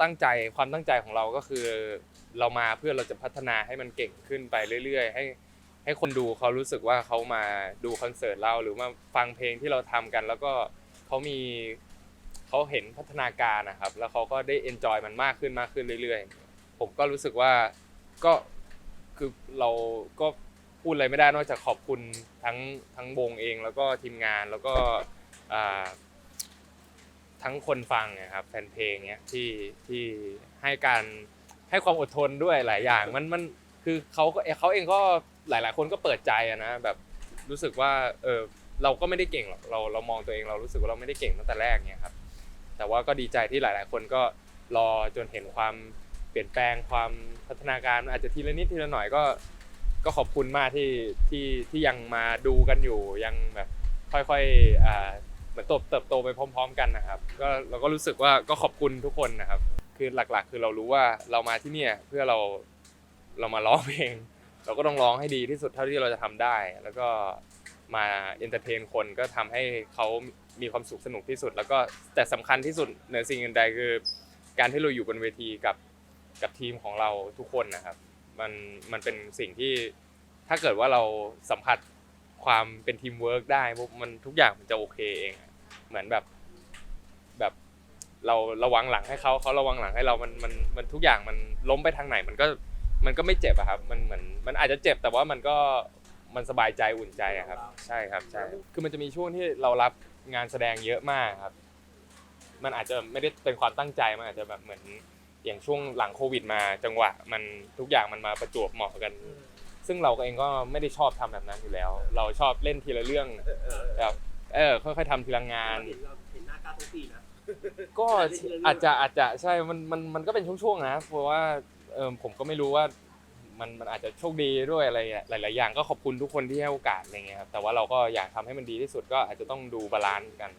ตั้งใจความตั้งใจของเราก็คือ เรามาเพื่อเราจะพัฒนาให้มันเก่งขึ้นไปเรื่อยๆ ให้ให้คนดูเขารู้สึกว่าเขามาดูคอนเสิร์ตเราหรือมาฟังเพลงที่เราทำกัน แล้วก็เขามีเขาเห็นพัฒนาการนะครับ แล้วเขาก็ได้เอนจอยมันมากขึ้นมากขึ้นเรื่อยๆ ผมก็รู้สึกว่าก็คือเราก็พูดอะไรไม่ได้นอกจากขอบคุณทั้งทั้งวงเองแล้วก็ทีมงานแล้วก็อ่า ทั้งคนฟังนะครับแฟนเพลงเนี้ยที่ที่ให้การให้ความอดทนด้วยหลายอย่างมันมันคือเขาก็เขาเองก็หลาย ๆ คนก็เปิดใจอะนะแบบรู้สึกว่าเออเราก็ไม่ได้เก่งหรอกเราเรามองตัวเองเรารู้สึกว่าเราไม่ได้เก่งตั้งแต่แรกเนี้ยครับแต่ว่าก็ดีใจที่หลาย ๆ คนก็รอจนเห็นความเปลี่ยนแปลงความพัฒนาการอาจจะทีละนิดทีละหน่อยก็ ก็ขอบคุณมากที่ที่ที่ยังมาดูกันอยู่ยังแบบค่อยๆอ่า เหมือนเติบเติบโตไปพร้อม ๆ กันนะครับ ก็เราก็รู้สึกว่าก็ขอบคุณทุกคนนะครับ คือหลักๆ คือเรารู้ว่าเรามาที่เนี่ยเพื่อเราเรามาร้องเพลงเราก็ต้องร้องให้ดีที่สุดเท่าที่เราจะทำได้ แล้วก็มาเอนเตอร์เทนคนก็ทำให้เขามีความสุขสนุกที่สุด แล้วก็แต่สำคัญที่สุดเหนือสิ่งอื่นใดคือ การที่เราอยู่บนเวทีกับกับทีมของเราทุกคนนะครับ มันมันเป็นสิ่งที่ถ้าเกิดว่าเราสัมผัส ความเป็นทีมเวิร์กได้ปุ๊บมันทุกอย่างมันจะโอเคเองอะเหมือนแบบแบบเราระวังหลังให้เขาเขาระวังหลังให้เรามันมันมันทุกอย่างมันล้มไปทางไหนมันก็มันก็ไม่เจ็บอะครับมันเหมือนมันอาจจะเจ็บแต่ว่ามันก็มันสบายใจอุ่นใจอะครับ ใช่ครับใช่คือมันจะมีช่วงที่เรารับงานแสดงเยอะมากครับ มันอาจจะไม่ได้เป็นความตั้งใจมันอาจจะแบบเหมือนอย่างช่วงหลังโควิดมาจังหวะ มันทุกอย่างมันมาประจวบเหมาะกัน ซึ่งเราเองก็ไม่ได้ชอบทำแบบนั้นอยู่แล้ว เราชอบเล่นทีละเรื่องเออเออแบบเออค่อยๆทำทีละงานเห็นเราเห็นหน้าก้าวทุกปีนะก็เล่นทีละเรื่องอาจจะอาจจะใช่มันมันมันก็เป็นช่วงๆนะเพราะว่าเออผมก็ไม่รู้ว่ามันมันอาจจะโชคดีด้วยอะไรหลาย ๆ อย่างก็ขอบคุณทุกคนที่ให้โอกาสอะไรเงี้ยครับแต่ว่าเราก็อยากทำให้มันดีที่สุดก็อาจจะต้องดูบาลานซ์กัน